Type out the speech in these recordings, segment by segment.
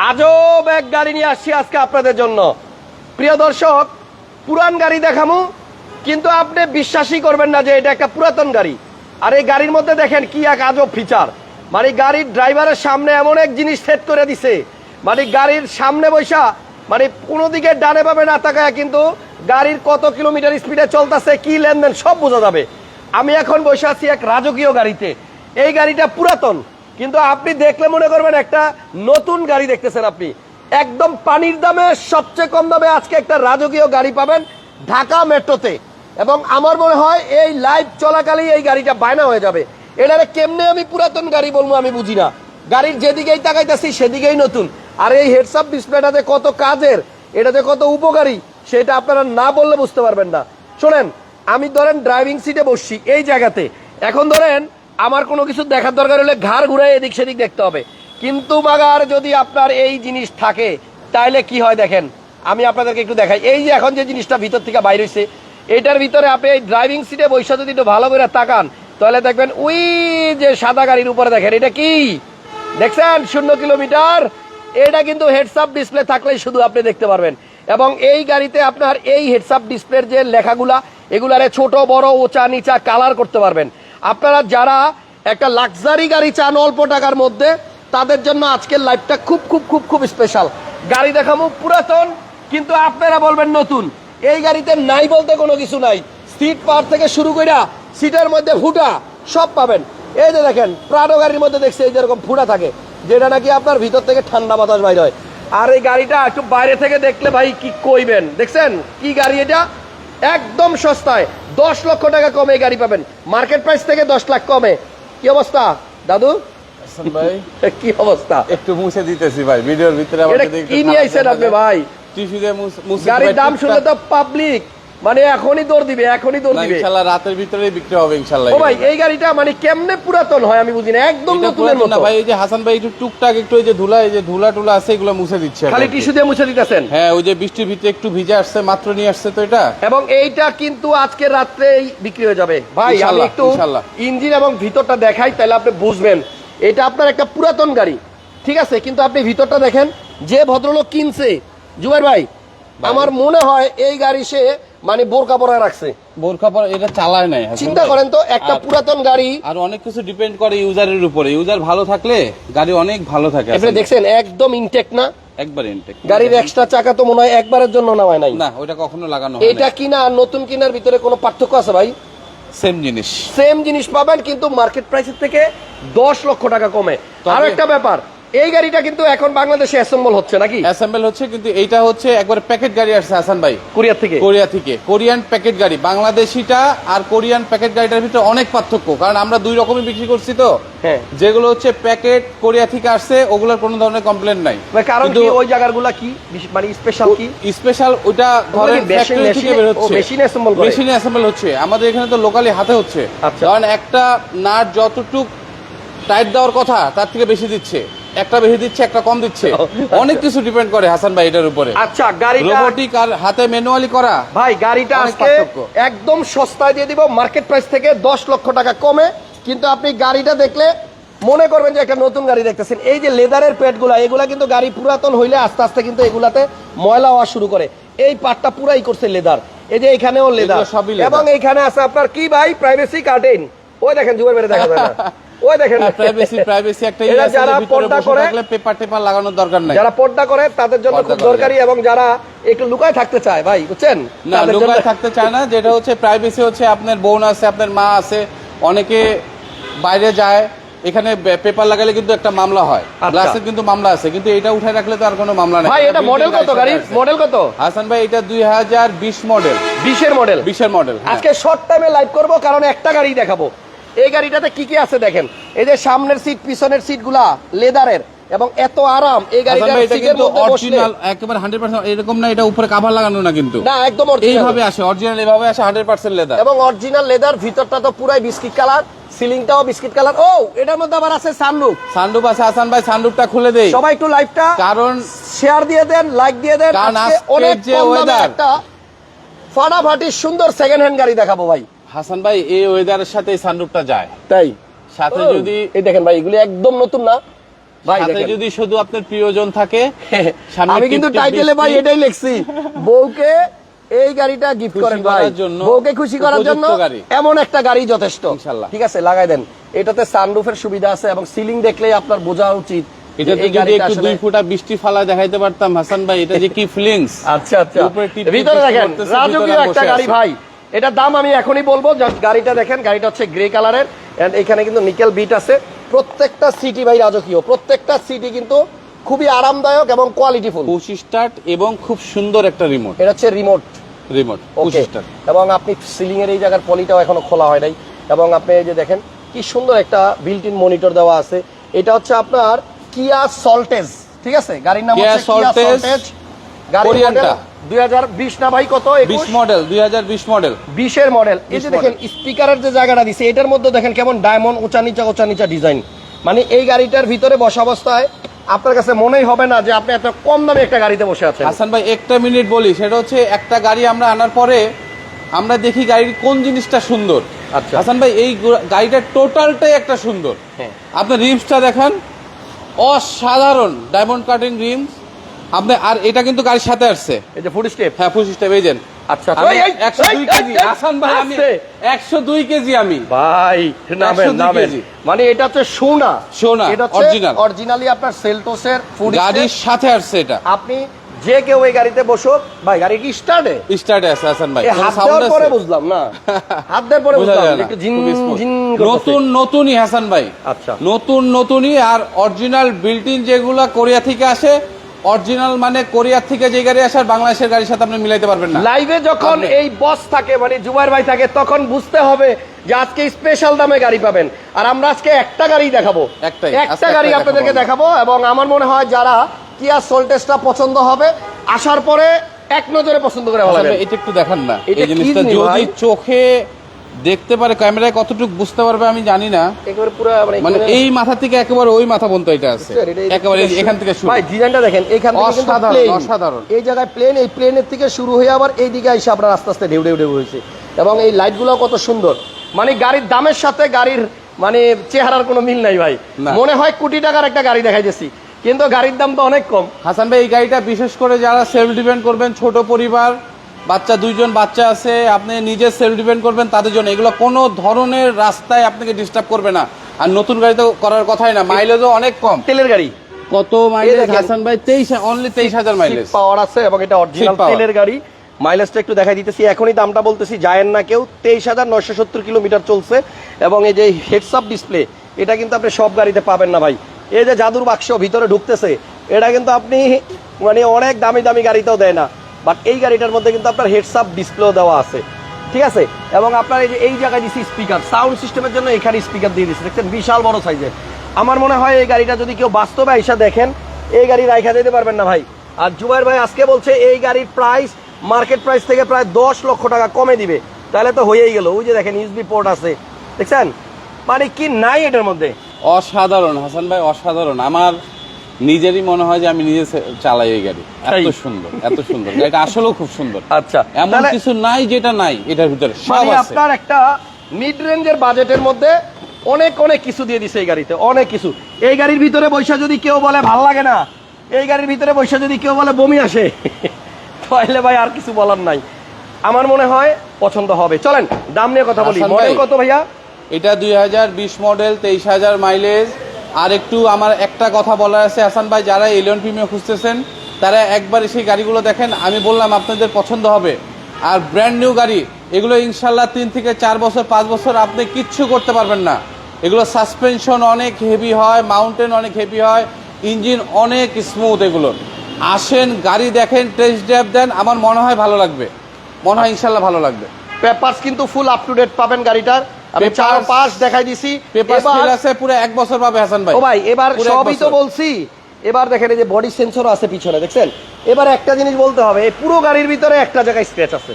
আজব এক গাড়ি নিয়ে আসছি আজকে আপনাদের জন্য। প্রিয় দর্শক, পুরান গাড়ি দেখামু, কিন্তু আপনি বিশ্বাসই করবেন না যে এটা একটা পুরাতন গাড়ি। আর এই গাড়ির মধ্যে দেখেন কি এক আজব ফিচার মানে গাড়ির ড্রাইভারের সামনে এমন এক জিনিস সেট করে দিছে। মানে গাড়ির সামনে বৈশা মানে কোনো দিকে ডানে পাবে না তাকায় কিন্তু গাড়ির কত কিলোমিটার স্পিডে চলতেছে, কি লেনদেন, সব বোঝা যাবে। আমি এখন বসে আছি এক রাজকীয় গাড়িতে। এই গাড়িটা পুরাতন। কিন্তু আপনি দেখলে মনে করবেন একটা নতুন গাড়ি দেখতেছেন আপনি। একদম পানির দামে সবচেয়ে কম দামে আজকে একটা রাজকীয় গাড়ি পাবেন ঢাকা মেট্রোতে। এবং আমার মনে হয় এই লাইভ চলাকালেই এই গাড়িটা বায়না হয়ে যাবে। এটারে কেমনে আমি পুরাতন গাড়ি বলব আমি বুঝি না। গাড়ির যেদিকেই তাকাইতেছি সেদিকেই নতুন। আর এই হেডসআপ ডিসপ্লেটাতে কত কাজের, এটা যে কত উপকারী, সেটা আপনারা না বললে বুঝতে পারবেন না। শোনেন, আমি ধরেন ড্রাইভিং সিটে বসছি এই জায়গাতে। এখন ধরেন আমার কোনো কিছু দেখার দরকার হলে ঘাড় ঘুরাই এদিক সেদিক দেখতে হবে। কিন্তু বাগার, যদি আপনার এই জিনিস থাকে তাহলে কি হয় দেখেন? আমি আপনাদেরকে একটু দেখাই। এই যে এখন যে জিনিসটা ভিতর থেকে বাইরে হয়েছে এটার ভিতরে আপনি এই ড্রাইভিং সিটে বৈশা যদি একটু ভালো করে তাকান, তাহলে দেখবেন ওই যে সাদা গাড়ির উপরে দেখেন, এটা কি? দেখছেন? শূন্য কিলোমিটার। এটা কিন্তু হেডসআপ ডিসপ্লে থাকলেই শুধু আপনি দেখতে পারবেন। এবং এই গাড়িতে আপনার এই হেডসআপ ডিসপ্লের যে লেখাগুলা, এগুলারে ছোট, বড় উঁচা নিচা কালার করতে পারবেন। আপনারা যারা একটা লাক্সারি গাড়ি চান অল্প টাকার মধ্যে। তাদের জন্য আজকের লাইফটা খুব খুব খুব খুব স্পেশাল গাড়ি দেখামো পুরাতন, কিন্তু আপনারা বলবেন নতুন। এই গাড়িতে নাই বলতে কোনো কিছু নাই। সিট পার থেকে শুরু কইরা সিটের মধ্যে ফুটা, সব পাবেন। এই যে দেখেন প্রাডো গাড়ির মধ্যে দেখছি এই যেরকম ফুটা থাকে, যেটা নাকি আপনার ভিতর থেকে ঠান্ডা বাতাস বাইর হয়। আর এই গাড়িটা একটু বাইরে থেকে দেখলে ভাই কি কইবেন? দেখছেন? কি গাড়ি এটা? একদম সস্তায়। দশ লক্ষ টাকা কমে গাড়ি পাবেন। মার্কেট প্রাইস থেকে দশ লাখ কমে। কি অবস্থা? দাদু? ভাই। কি অবস্থা? একটু মুছে দিতেছি ভাই ভিডিওর ভিতরে কি নিয়ে আইছেন আপনি ভাই? টিস্যু দিয়ে মুছে গাড়ির দাম শুনলে তো পাবলিক মানে এখনই দৌড় দিবে এখনই দৌড় দিবে। ইনশাআল্লাহ রাতের ভিতরেই বিক্রি হবে ইনশাআল্লাহ ও ভাই এই গাড়িটা মানে কেমনে পুরাতন হয় আমি বুঝিনা একদম এটা নতুনের মতো। ভাই এই যে হাসান ভাই একটু টুকটাক একটু এই যে ধুলা এই যে ধুলা টুলা আছে এগুলো মুছে দিচ্ছে খালি টিস্যু দিয়ে মুছে দিতেছেন? হ্যাঁ ওই যে বৃষ্টির ভিতরে একটু ভিজে আসছে মাত্র নিয়ে আসছে তো এটা। এবং এইটা কিন্তু আজকে রাত্রেই বিক্রি হয়ে যাবে। ভাই আমি একটু ইঞ্জিন এবং ভিতরটা দেখাই তাহলে আপনি বুঝবেন। এটা আপনার একটা পুরাতন গাড়ি ঠিক আছে? কিন্তু আপনি ভিতরটা দেখেন যে ভদ্রলোক কিনছে। জুবাইর ভাই। আমার মনে হয় এই গাড়ি সে মানে বোরকা পরা রাখছে। বোরখা পর এটা চালায় নাই। চিন্তা করেন তো একটা পুরাতন গাড়ি আর অনেক কিছু ডিপেন্ড করে ইউজারের উপরে। ইউজার ভালো থাকলে গাড়ি অনেক ভালো থাকে আপনি দেখছেন একদম ইনটেক না। একবার ইনটেক গাড়ির এক্সট্রা চাকা তো মনে হয় একবারের জন্য নাই। না ওটা কখনো লাগানো এটা কিনা আর নতুন কিনার ভিতরে কোনো পার্থক্য আছে ভাই? সেম জিনিস। সেম জিনিস পাবেন কিন্তু মার্কেট প্রাইসের থেকে দশ লক্ষ টাকা কমে। আর একটা ব্যাপার এই গাড়িটা কিন্তু এখন বাংলাদেশে অ্যাসেম্বল হচ্ছে নাকি? অ্যাসেম্বল হচ্ছে কিন্তু এইটা হচ্ছে একবার প্যাকেট গাড়ি আসছে হাসান ভাই। কোরিয়া থেকে? কোরিয়া থেকে। কোরিয়ান প্যাকেট গাড়ি। বাংলাদেশিটা আর কোরিয়ান প্যাকেট গাড়িটার ভিতরে অনেক পার্থক্য কারণ আমরা দুই রকমই বিক্রি করছি তো। হ্যাঁ। যেগুলো হচ্ছে প্যাকেট কোরিয়া থেকে আসছে ওগুলোর কোনো ধরনের কমপ্লেন নাই। কারণ কি ওই জায়গাগুলা কি? মানে স্পেশাল কি? স্পেশাল ওটা ধরেন ফ্যাক্টরি থেকে বের হচ্ছে। মেশিনে করে? মেশিনে অ্যাসেম্বল হচ্ছে। আমাদের এখানে তো লোকালি হাতে হচ্ছে। আচ্ছা। কারণ একটা নাট যতটুক টাইট দেওয়ার কথা তার থেকে বেশি দিচ্ছে। একটা বেশি দিচ্ছে একটা কম দিচ্ছে। অনেক কিছু ডিপেন্ড করে হাসান ভাই এটার উপরে। আচ্ছা গাড়িটা রোবোটিক আর হাতে ম্যানুয়ালি করা। ভাই গাড়িটা আজকে একদম সস্তায় দিয়ে দিব মার্কেট প্রাইস থেকে দশ লক্ষ টাকা কমে। কিন্তু আপনি গাড়িটা দেখলে মনে করবেন যে একটা নতুন গাড়ি দেখতেছেন। এই যে লেদারের পেটগুলা এগুলা কিন্তু গাড়ি পুরাতন হইলে আস্তে আস্তে কিন্তু এগুলাতে ময়লা হওয়া শুরু করে। এই পার্টটা পুরাই করছে লেদার এই যে এখানেও লেদার এবং এইখানে আছে আপনার কি ভাই? প্রাইভেসি কার্টেন ওই দেখেন জুয়ার মেরে দেখা যায় না। ওই দেখেন। প্রাইভেসি প্রাইভেসি একটা এরা যারা পর্দা করে পেপার টেপার লাগানোর দরকার নাই। যারা পর্দা করে তাদের জন্য খুব দরকারি এবং যারা একটু লুকায় থাকতে চায় ভাই বুঝছেন? না লোকাল থাকতে চায় না যেটা হচ্ছে প্রাইভেসি হচ্ছে আপনার বোন আছে আপনার মা আছে অনেকে বাইরে যায় এখানে পেপার লাগালে কিন্তু একটা মামলা হয়। আচ্ছা। গ্লাসের কিন্তু মামলা আছে কিন্তু এটা উঠায় রাখলে তো আর কোনো মামলা নেই। ভাই এটা মডেল কত গাড়ির মডেল কত? হাসান ভাই এটা দুই হাজার বিশ মডেল বিশের মডেল বিশের মডেল আজকে শর্ট টাইমে লাইভ করব কারণ একটা গাড়ি দেখাবো। এই গাড়িটাতে কি কি আছে দেখেন? এই যে সামনের সিট পিছনের সিটগুলা লেদারের এবং এত আরাম এই কিন্তু অরিজিনাল একেবারে হান্ড্রেড পার্সেন্ট এরকম না এটা উপরে কাভার লাগানো না কিন্তু। না একদম অরিজিনাল এইভাবে আসে অরিজিনাল এইভাবে আসে হান্ড্রেড পার্সেন্ট লেদার এবং অরিজিনাল লেদার ভিতরটা তো পুরাই বিস্কিট কালার সিলিংটাও বিস্কিট কালার ও এটার মধ্যে আবার আছে সানরুফ সানরুফ আছে হাসান ভাই সানরুফটা খুলে দেই। সবাই একটু লাইভটা কারণ শেয়ার দিয়ে দেন লাইক দিয়ে দেন। আজকে অনেক যে কম দামে একটা ফাটাফাটি সুন্দর সেকেন্ড হ্যান্ড গাড়ি দেখাবো ভাই। হাসান ভাই এই ওয়েদারের সাথে সানরুফটা যায়। তাই? সাথে যদি এই দেখেন ভাই এগুলি একদম নতুন না? সাথে যদি শুধু আপনার প্রিয়জন থাকে আমি কিন্তু টিপ টিপ টাইটেলে ভাই এটাই লিখছি। বউকে এই গাড়িটা গিফট করেন ভাই। বউকে খুশি করার জন্য এমন একটা গাড়ি যথেষ্ট। ঠিক আছে লাগাই দেন। এটাতে সানরুফের সুবিধা আছে এবং সিলিং দেখলেই আপনার বোঝা উচিত এটাতে এই যদি একটু দুই ফুটা বৃষ্টি ফালা দেখাইতে পারতাম হাসান ভাই এটা যে কি ফিলিংস আচ্ছা আচ্ছা। ভিতরে দেখেন রাজকীয় একটা গাড়ি ভাই। এটার দাম আমি এখনই বলব জাস্ট গাড়িটা দেখেন গাড়িটা হচ্ছে গ্রে কালারের এন্ড এখানে কিন্তু নিকেল বিট আছে। প্রত্যেকটা সিটি ভাই রাজকীয় প্রত্যেকটা সিটি কিন্তু খুবই আরামদায়ক এবং কোয়ালিটিফুল পুশ স্টার্ট এবং খুব সুন্দর একটা রিমোট এটা হচ্ছে রিমোট রিমোট পুশ স্টার্ট। এবং আপনি সিলিং এর এই জায়গার পলিটাও এখনও খোলা হয় নাই। এবং আপনি এই যে দেখেন কি সুন্দর একটা বিল্ট ইন মনিটর দেওয়া আছে। এটা হচ্ছে আপনার কিয়া সল্টেজ ঠিক আছে? গাড়ির নাম হচ্ছে কিয়া সল্টেজ কোরিয়ানটা। না ভাই কত? বিশ মডেল দুই হাজার বিশ মডেল বিশের মডেল এই যে দেখেন স্পিকারের যে জায়গাটা দিছে এটার মধ্যে দেখেন কেমন ডায়মন্ড উঁচা নিচা উঁচা নিচা ডিজাইন মানে এই গাড়িটার ভিতরে বসা অবস্থায় আপনার কাছে মনেই হবে না যে আপনি এত কম দামে একটা গাড়িতে বসে আছেন। হাসান ভাই একটা মিনিট বলি সেটা হচ্ছে একটা গাড়ি আমরা আনার পরে আমরা দেখি গাড়ির কোন জিনিসটা সুন্দর। আচ্ছা। হাসান ভাই এই গো- গাড়িটার টোটালটাই একটা সুন্দর। হ্যাঁ। আপনার রিমসটা দেখান। অসাধারণ ডায়মন্ড কাটিং রিমস আপনি আর এটা কিন্তু গাড়ির সাথে আসছে। যে ফুড স্টেপ হ্যাঁ পুশ স্টেপ এই যেন আচ্ছা এই, একশো দুই এই, কেজি এই, হাসান ভাই আমি। একশো দুই কেজি আমি। ভাই নামেন 102 নামেন। মানে এটা হচ্ছে সোনা। সোনা, এটা original। অরিজিনালি আপনার সেলটোসের ফুড গাড়ির সাথে আসছে এটা। আপনি যে কেউ এই গাড়িতে বসুক ভাই গাড়ি কি স্টার্টে স্টার্টে আছে হাসান ভাই। হাত দেওয়ার পরে বুঝলাম না। হাত দেওয়ার পরে বুঝলাম যে একটু জিন জিন নতুন নতুনই হাসান ভাই। আচ্ছা। নতুন নতুনই আর অরিজিনাল বিল্ট ইন যেগুলা কোরিয়া থেকে আসে অরিজিনাল মানে কোরিয়া থেকে যে গাড়ি আসে আর বাংলাদেশের গাড়ির সাথে আপনি মিলাইতে পারবেন না। লাইভে যখন এই বস থাকে মানে জুবাইর ভাই থাকে তখন বুঝতে হবে যে আজকে স্পেশাল দামে গাড়ি পাবেন। আর আমরা আজকে একটা গাড়ি দেখাবো। একটাই, একটা গাড়ি আপনাদেরকে দেখাবো এবং আমার মনে হয় যারা কিয়া সোলটেসটা পছন্দ হবে আসার পরে এক নজরে পছন্দ করে ভালো এটা একটু দেখান না। এই জিনিসটা যদি চোখে দেখতে পারে ক্যামেরায় কতটুকু বুঝতে পারবে আমি জানি না। একেবারে পুরো মানে মানে এই মাথা থেকে একেবারে ওই মাথা পর্যন্ত এটা আছে। একেবারে এখান থেকে শুরু। ভাই ডিজাইনটা দেখেন এখান থেকে অসাধারণ, অসাধারণ। এই জায়গায় প্লেন এই প্লেনের থেকে শুরু হয়ে আবার এই দিকে এসে আপনার আস্তে আস্তে ঢেউ ঢেউ ঢেউ হয়েছে। এবং এই লাইটগুলো কত সুন্দর। মানে গাড়ির দামের সাথে গাড়ির মানে চেহারার কোনো মিল নাই ভাই। মনে হয় কোটি টাকার একটা গাড়ি দেখাই দেখাইতেছি। কিন্তু গাড়ির দাম তো অনেক কম। হাসান ভাই এই গাড়িটা বিশেষ করে যারা সেলফ ডিপেন্ড করবেন ছোট পরিবার বাচ্চা দুইজন বাচ্চা আছে আপনি নিজে সেলফ ডিপেন্ড করবেন তাদের জন্য। এগুলো কোনো ধরনের রাস্তায় আপনাকে ডিস্টার্ব করবে না। আর নতুন গাড়ি তো করার কথাই না মাইলেজও অনেক কম। তেলের গাড়ি। কত মাইলেজ হাসান ভাই তেইশ অনলি তেইশ হাজার মাইলেজ পাওয়ার আছে এবং এটা অরিজিনাল তেলের গাড়ি। মাইলেজটা একটু দেখাই দিতেছি এখনই দামটা বলতেছি যায়েন না কেউ। তেইশ হাজার নয়শো সত্তর কিলোমিটার চলছে এবং এই যে হেডস আপ ডিসপ্লে এটা কিন্তু আপনি সব গাড়িতে পাবেন না ভাই। এই যে জাদুর বাক্স ভিতরে ঢুকতেছে এটা কিন্তু আপনি মানে অনেক দামি দামি গাড়িতেও দেয় না। বাট এই গাড়িটার মধ্যে কিন্তু আপনার হেডস আপ ডিসপ্লেও দেওয়া আছে। ঠিক আছে? এবং আপনার এই যে, এই জায়গায় দিছি স্পিকার সাউন্ড সিস্টেমের জন্য এখানে স্পিকার দিয়ে দিচ্ছে দেখছেন? বিশাল বড় সাইজের আমার মনে হয় এই গাড়িটা যদি কেউ বাস্তবে আইসা দেখেন, এই গাড়ি রাইখা দিতে পারবেন না ভাই। আর জুবাইর ভাই আজকে বলছে এই গাড়ির প্রাইস মার্কেট প্রাইস থেকে প্রায় দশ লক্ষ টাকা কমে দিবে। তাহলে তো হয়েই গেল। ওই যে দেখেন ইউসবি পোর্ট আছে। দেখছেন? মানে কি নাই এটার মধ্যে? অসাধারণ, হাসান ভাই অসাধারণ। আমার নিজেরই মনে হয় যে আমি নিজে চালাই এই গাড়ি। এত সুন্দর এত সুন্দর। গাড়িটা আসলেও খুব সুন্দর। আচ্ছা এমন কিছু নাই যেটা নাই এটার ভিতরে সব মানে আছে। আপনার একটা মিড রেঞ্জের বাজেটের মধ্যে অনেক অনেক কিছু দিয়ে দিছে এই গাড়িতে অনেক কিছু। এই গাড়ির ভিতরে বৈশা যদি কেউ বলে ভালো লাগে না এই গাড়ির ভিতরে বৈশা যদি কেউ বলে বমি আসে তাহলে ভাই আর কিছু বলার নাই। আমার মনে হয় পছন্দ হবে। চলেন দাম নিয়ে কথা বলি। মডেল কত ভাইয়া? এটা দুই হাজার বিশ মডেল তেইশ হাজার মাইলেজ আর একটু আমার একটা কথা বলার আছে, হাসান ভাই, যারা এলিয়ন প্রিমিয়াম খুঁজতেছেন, তারা একবার সেই গাড়িগুলো দেখেন। আমি বললাম, আপনাদের পছন্দ হবে। আর ব্র্যান্ড নিউ গাড়ি, এগুলো ইনশাল্লাহ তিন থেকে চার বছর, পাঁচ বছর আপনি কিচ্ছু করতে পারবেন না। এগুলো সাসপেনশন অনেক হেভি হয় মাউন্টেন অনেক হেভি হয় ইঞ্জিন অনেক স্মুথ এগুলো। আসেন, গাড়ি দেখেন টেস্ট ড্রাইভ দেন, আমার মনে হয় ভালো লাগবে। মনে হয় ইনশাল্লাহ ভালো লাগবে। পেপারস কিন্তু ফুল আপ টু ডেট পাবেন গাড়িটার। আমি চার পাঁচ দেখাই দিছি। আছে পুরো এক বছর পাবে হাসান ভাই। ও ভাই এবার সবই তো বলছি। এবার দেখেন এই যে বডি আছে পিছনে দেখছেন? এবার একটা জিনিস বলতে হবে এই পুরো গাড়ির ভিতরে একটা জায়গায় স্ক্র্যাচ আছে।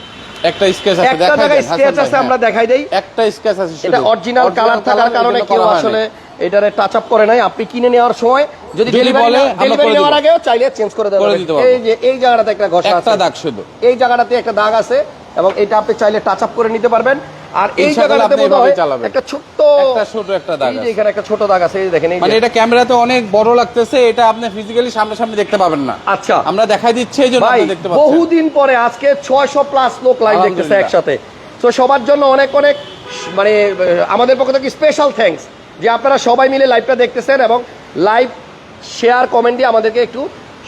একটা স্কেচ আছে একটা জায়গায় দেন, হাসান স্ক্র্যাচ ভাই, আছে আমরা। দেখাই দেই। একটা স্কেচ আছে এটা অরিজিনাল কালার থাকার কারণে কেউ আসলে এটারে টাচ আপ করে নাই। আপনি কিনে নেওয়ার সময় যদি যদি ডেলিভারি ডেলিভারি নেওয়ার আগেও চাইলে চেঞ্জ করে দেওয়া। এই যে এই জায়গাটাতে একটা ঘষা একটা দাগ শুধু। এই জায়গাটাতে একটা দাগ আছে এবং এটা আপনি চাইলে টাচ আপ করে নিতে পারবেন। আর এই জায়গাটাতে আপনি বোধ হয় এভাবেই চালাবেন। একটা ছোট্ট একটা ছোট একটা দাগ আছে। এখানে একটা ছোট দাগ আছে এই দেখেন এই মানে এটা ক্যামেরাতে অনেক বড় লাগতেছে এটা আপনি ফিজিক্যালি সামনাসামনি দেখতে পাবেন না। আচ্ছা। আমরা দেখাই দিচ্ছি এই জন্য আপনি দেখতে পাচ্ছেন। বহুদিন পরে আজকে ছয়শো প্লাস লোক লাইভ দেখতেছে একসাথে। তো সবার জন্য অনেক অনেক মানে আমাদের পক্ষ থেকে স্পেশাল থ্যাঙ্কস যে আপনারা সবাই মিলে লাইভটা দেখতেছেন এবং লাইভ শেয়ার কমেন্ট দিয়ে আমাদেরকে একটু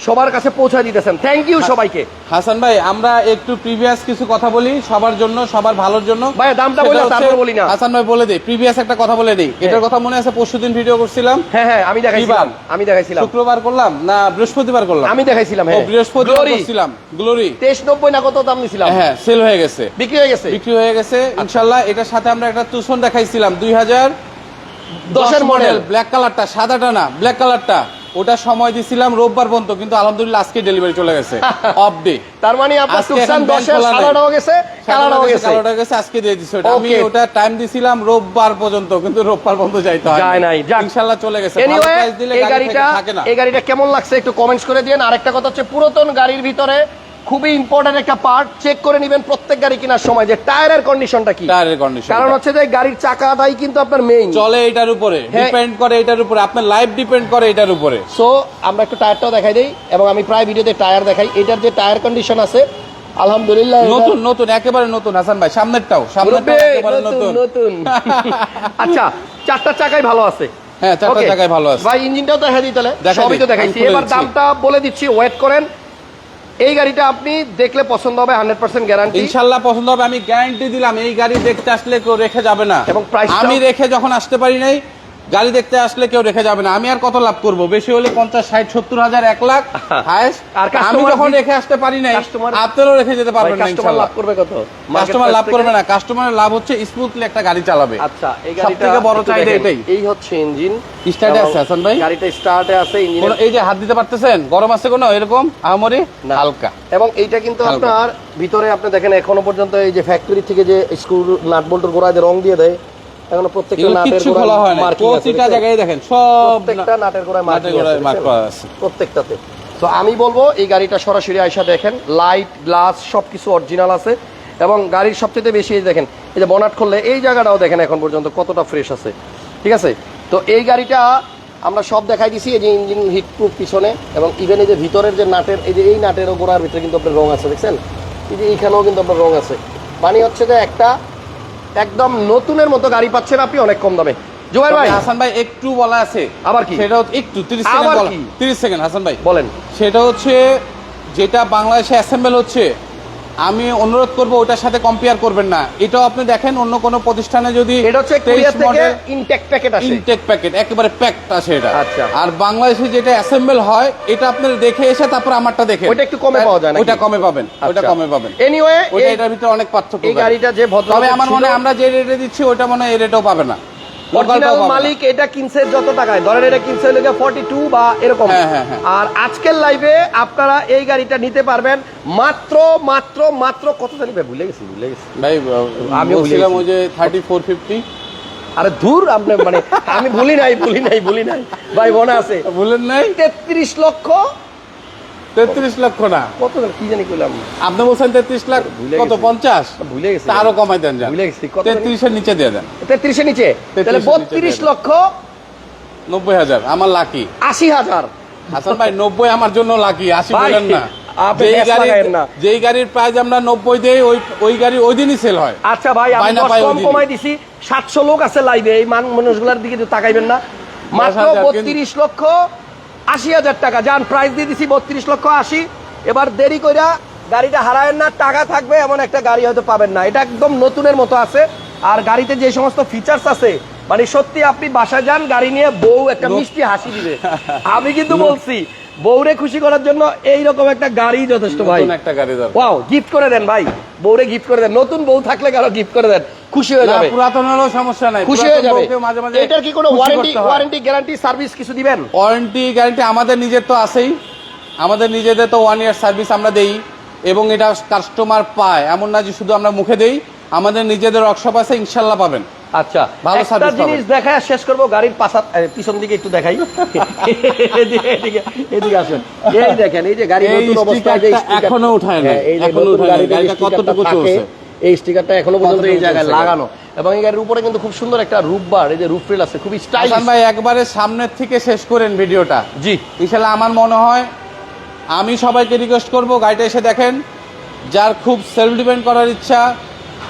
সবার কাছে পৌঁছে দিতেছেন। থ্যাংক ইউ সবাইকে। হাসান ভাই আমরা একটু প্রিভিয়াস কিছু কথা বলি সবার জন্য সবার ভালোর জন্য। ভাই, দামটা বললে তারপর বলি না। হাসান ভাই বলে দিই প্রিভিয়াস একটা কথা বলে দিই। এটার কথা মনে আছে পরশুদিন ভিডিও করছিলাম? হ্যাঁ হ্যাঁ আমি দেখাইছিলাম আমি দেখাইছিলাম। শুক্রবার করলাম না বৃহস্পতিবার করলাম? আমি দেখাইছিলাম হ্যাঁ। বৃহস্পতিবার করছিলাম। গ্লোরি তেইশ নব্বই না কত দাম নিছিলাম? হ্যাঁ সেল হয়ে গেছে। বিক্রি হয়ে গেছে? বিক্রি হয়ে গেছে। ইনশাল্লাহ এটার সাথে আমরা একটা তুষণ দেখাইছিলাম দুই হাজার দশের মডেল ব্ল্যাক কালারটা সাদাটা না ব্ল্যাক কালারটা ওটা সময় দিছিলাম রোববার পর্যন্ত কিন্তু আলহামদুলিল্লাহ আজকে ডেলিভারি চলে গেছে। অফ ডে তার মানে আপনার সুকসান টুকসান এর সালাটাও গেছে কালাটাও গেছে। কালোটা গেছে আজকে দিয়ে দিছি ওটা। আমি ওটা টাইম দিছিলাম রোববার পর্যন্ত কিন্তু রোববার পর্যন্ত যাইতে হয় যায় নাই, যাক। ইনশাআল্লাহ চলে গেছে। এনিওয়ে এই গাড়িটা এই গাড়িটা কেমন লাগছে একটু কমেন্টস করে দিন আরেকটা কথা হচ্ছে পুরাতন গাড়ির ভিতরে খুবই ইম্পর্টেন্ট একটা পার্ট চেক করে নেবেন প্রত্যেক গাড়ি কেনার সময় যে টায়ারের কন্ডিশনটা কি। টায়ারের কন্ডিশন কারণ হচ্ছে যে গাড়ির চাকাটাই কিন্তু আপনার মেইন চলে এটার উপরে হ্যাঁ। ডিপেন্ড করে এটার উপরে আপনার লাইফ ডিপেন্ড করে এটার উপরে। সো আমরা একটু টায়ারটাও দেখাই দিই এবং আমি প্রায় ভিডিওতে টায়ার দেখাই। এটার যে টায়ার কন্ডিশন আছে আলহামদুলিল্লাহ নতুন নতুন একেবারে নতুন হাসান ভাই সামনেরটাও সামনেরটাও একেবারে নতুন নতুন। আচ্ছা চারটা চাকাই ভালো আছে। হ্যাঁ, চারটা চাকাই ভালো আছে। ভাই ইঞ্জিনটাও দেখা দিই তাহলে। সবই তো দেখাইছি এবার। দামটা বলে দিচ্ছি ওয়েট করেন। এই গাড়িটা আপনি দেখলে পছন্দ হবে হান্ড্রেড পার্সেন্ট গ্যারান্টি ইনশাল্লাহ পছন্দ হবে। আমি গ্যারান্টি দিলাম এই গাড়ি দেখতে আসলে কেউ রেখে যাবে না। এবং আমি রেখে যখন আসতে পারি নাই গাড়ি দেখতে আসলে কেউ রেখে যাবে না। আমি আর কত লাভ করব? বেশি হলে পঞ্চাশ ষাট সত্তর হাজার এক লাখ। আমি যখন রেখে আসতে পারি নাই আপনারও রেখে যেতে পারবেন না কাস্টমার লাভ করবে কত? কাস্টমার লাভ করবে না। কাস্টমারের লাভ হচ্ছে স্মুথলি একটা গাড়ি চালাবে। আচ্ছা এই গাড়িটা বড় চাহিদা এটাই। এই হচ্ছে ইঞ্জিন স্টার্টে আছে হাসান ভাই? গাড়িটা স্টার্টে আছে ইঞ্জিন এই যে হাত দিতে পারতেছেন? গরম আছে কোনো? এরকম? আহামরি? না। হালকা। এবং এইটা কিন্তু আপনার ভিতরে আপনি দেখেন এখনও পর্যন্ত এই যে ফ্যাক্টরি থেকে যে স্ক্রু নাট বোল্টের গোড়ায় যে রং দিয়ে দেয় এখনও প্রত্যেকটা নাটের খোলা হয় না প্রতিটা জায়গায় দেখেন সব প্রত্যেকটা নাটের গোড়ায় মার্কিং আছে mark দেখছেন? করা আছে। প্রত্যেকটাতে। তো আমি বলব এই গাড়িটা সরাসরি আইসা দেখেন লাইট গ্লাস সবকিছু অরিজিনাল আছে। এবং গাড়ির সবচেয়ে বেশি দেখেন এই যে বনাট খুললে এই জায়গাটাও দেখেন এখন পর্যন্ত কতটা ফ্রেশ আছে। ঠিক আছে? তো এই গাড়িটা আমরা সব দেখাই দিছি এই যে ইঞ্জিন হিট প্রুফ পিছনে এবং ইভেন এই যে ভিতরের যে নাটের এই যে এই নাটেরও গোড়ার ভিতরে কিন্তু আপনার রং আছে দেখছেন? এই যে এইখানেও কিন্তু আপনার রং আছে। মানে হচ্ছে যে একটা একদম নতুনের মতো গাড়ি পাচ্ছেন আপনি অনেক কম দামে। জুবাইর ভাই। হাসান ভাই একটু বলা আছে। আবার কি? সেটা একটু 30 সেকেন্ড বলা কি? 30 সেকেন্ড হাসান ভাই। বলেন। সেটা হচ্ছে যেটা বাংলাদেশে অ্যাসেম্বল হচ্ছে আমি অনুরোধ করব ওটার সাথে কম্পেয়ার করবেন না। এটাও আপনি দেখেন অন্য কোনো প্রতিষ্ঠানে যদি এটা হচ্ছে কুরিয়ার থেকে ইনটেক প্যাকেট আসে। ইনটেক প্যাকেট একেবারে প্যাকড আছে এটা। আচ্ছা। আর বাংলাদেশে যেটা অ্যাসেম্বল হয় এটা আপনি দেখে এসে তারপর আমারটা দেখে ওটা একটু কমে পাওয়া যায় নাকি? ওটা কমে পাবেন ওটা কমে পাবেন। এনিওয়ে ওইটা এটার ভিতরে অনেক পার্থক্য এই গাড়িটা যে ভদ্র তবে আমার মনে হয় আমরা যে রেটে দিচ্ছি ওটা মনে হয় এই রেটেও পাবে না। অরিজিনাল। মালিক এটা কিনছে যত টাকায়। ধরেন এটা কিনছে হলো ফর্টি টু বা এরকম। হ্যাঁ, হ্যাঁ, হ্যাঁ। আর আজকের লাইভে আপনারা এই গাড়িটা নিতে পারবেন। মাত্র মাত্র মাত্র কত জানি ভুলে গেছি ভুলে গেছি। ভাই আমি বলছিলাম ওই যে থার্টি ফোর ফিফটি আরে দূর আপনি মানে আমি ভুলি নাই ভুলি নাই ভুলি নাই। ভাই মনে আছে? বলেন নাই? তেত্রিশ লক্ষ তেত্রিশ লক্ষ না। কত কি জানি কইলাম। আপনি বলছেন তেত্রিশ লাখ কত। পঞ্চাশ? ভুলে গেছি। আরও কমাই দেন ভুলে গেছি? তেত্রিশের নিচে দিয়ে দেন। তেত্রিশের নিচে? তাহলে 33 এর নিচে বত্রিশ। লক্ষ নব্বই হাজার আমার লাকি। আশি হাজার। হাসান ভাই নব্বই আমার জন্য লাকি আশি বলেন না। যেই গাড়ির লাগায়েন যেই গাড়ির প্রাইস আমরা নব্বই দেই ওই ওই গাড়ি ওই দিনই সেল হয়। আচ্ছা ভাই আমি কম কমাই দিছি। সাতশো লোক আছে লাইভে এই মান মানুষগুলার দিকে তাকাইবেন না। মাত্র বত্রিশ লক্ষ আশি হাজার টাকা। যান প্রাইস দিয়ে দিছি বত্রিশ লক্ষ আশি। এবার দেরি কইরা গাড়িটা হারায়েন না টাকা থাকবে এমন একটা গাড়ি হয়তো পাবেন না। এটা একদম নতুনের মতো আছে। আর গাড়িতে যে সমস্ত ফিচার্স আছে মানে সত্যি আপনি বাসায় যান গাড়ি নিয়ে বউ একটা মিষ্টি হাসি দিবে। আমি কিন্তু বলছি বউরে খুশি করার জন্য এইরকম একটা গাড়ি যথেষ্ট ভাই। একটা গাড়ি ওয়াও গিফট করে দেন ভাই। বউরে গিফট করে দেন। নতুন বউ থাকলে কারও গিফট করে দেন। খুশি হয়ে যাবে। পুরাতন হলেও সমস্যা নাই। খুশি হয়ে যাবে। মাঝে মাঝে এটার কি কোনো ওয়ারেন্টি ওয়ারেন্টি গ্যারান্টি সার্ভিস কিছু দিবেন? ওয়ারেন্টি গ্যারান্টি আমাদের নিজের তো আছেই। আমাদের নিজেদের তো ওয়ান ইয়ার সার্ভিস আমরা দেই এবং এটা কাস্টমার পায়। এমন না যে শুধু আমরা মুখে দেই আমাদের নিজেদের ওয়ার্কশপ আছে ইনশাল্লাহ পাবেন। আচ্ছা ভালো একটা জিনিস দেখায় শেষ করব গাড়ির পাশা পিছন দিকে একটু দেখাই। এদিকে এদিকে আসেন। এই দেখেন এই যে গাড়ি নতুন অবস্থায় এখনও উঠায় নাই, হ্যাঁ, এই এখনও উঠায় গাড়িটা কতটুকু চলছে? এই স্টিকারটা এখনও পর্যন্ত এই জায়গায় লাগানো। এবং এই গাড়ির উপরে কিন্তু খুব সুন্দর একটা রূপ বার এই যে রূপ রেল আছে খুবই স্টাইলিশ হাসান ভাই একবারে সামনের থেকে শেষ করেন ভিডিওটা। জি। ইনশাল্লাহ আমার মনে হয় আমি সবাইকে রিকোয়েস্ট করব গাড়িটা এসে দেখেন। যার খুব সেলফ ডিপেন্ড করার ইচ্ছা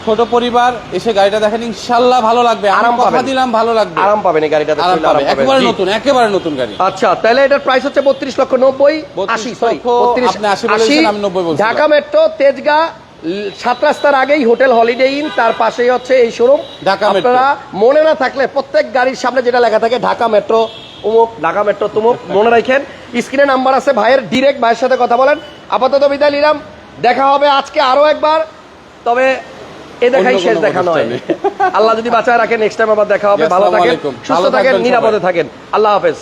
ছোট পরিবার এসে গাড়িটা দেখেন ইনশাল্লাহ ভালো লাগবে। আরাম কথা পাবেন। দিলাম ভালো লাগবে। আরাম পাবেন এই গাড়িটাতে আরাম পাবেন। একেবারে নতুন একেবারে নতুন গাড়ি। আচ্ছা তাহলে এটার প্রাইস হচ্ছে বত্রিশ লক্ষ নব্বই 32 আশি সরি লক্ষ, আপনি 80 বলেছেন, আমি 90 বলছিলাম। ঢাকা মেট্রো তেজগাঁ সাত রাস্তার আগেই হোটেল হলিডে ইন তার পাশেই হচ্ছে এই শোরুম ঢাকা মেট্রো। আপনারা মনে না থাকলে প্রত্যেক গাড়ির সামনে যেটা লেখা থাকে ঢাকা মেট্রো উমুক ঢাকা মেট্রো তুমুক মনে রাখেন। স্ক্রিনে নাম্বার আছে ভাইয়ের ডিরেক্ট ভাইয়ের সাথে কথা বলেন। আপাতত বিদায় নিলাম। দেখা হবে আজকে আরও একবার। তবে এ দেখাই শেষ দেখা নয়। আল্লাহ যদি বাঁচায় রাখেন নেক্সট টাইম আবার দেখা হবে। ভালো থাকেন সুস্থ থাকেন নিরাপদে থাকেন। আল্লাহ হাফেজ।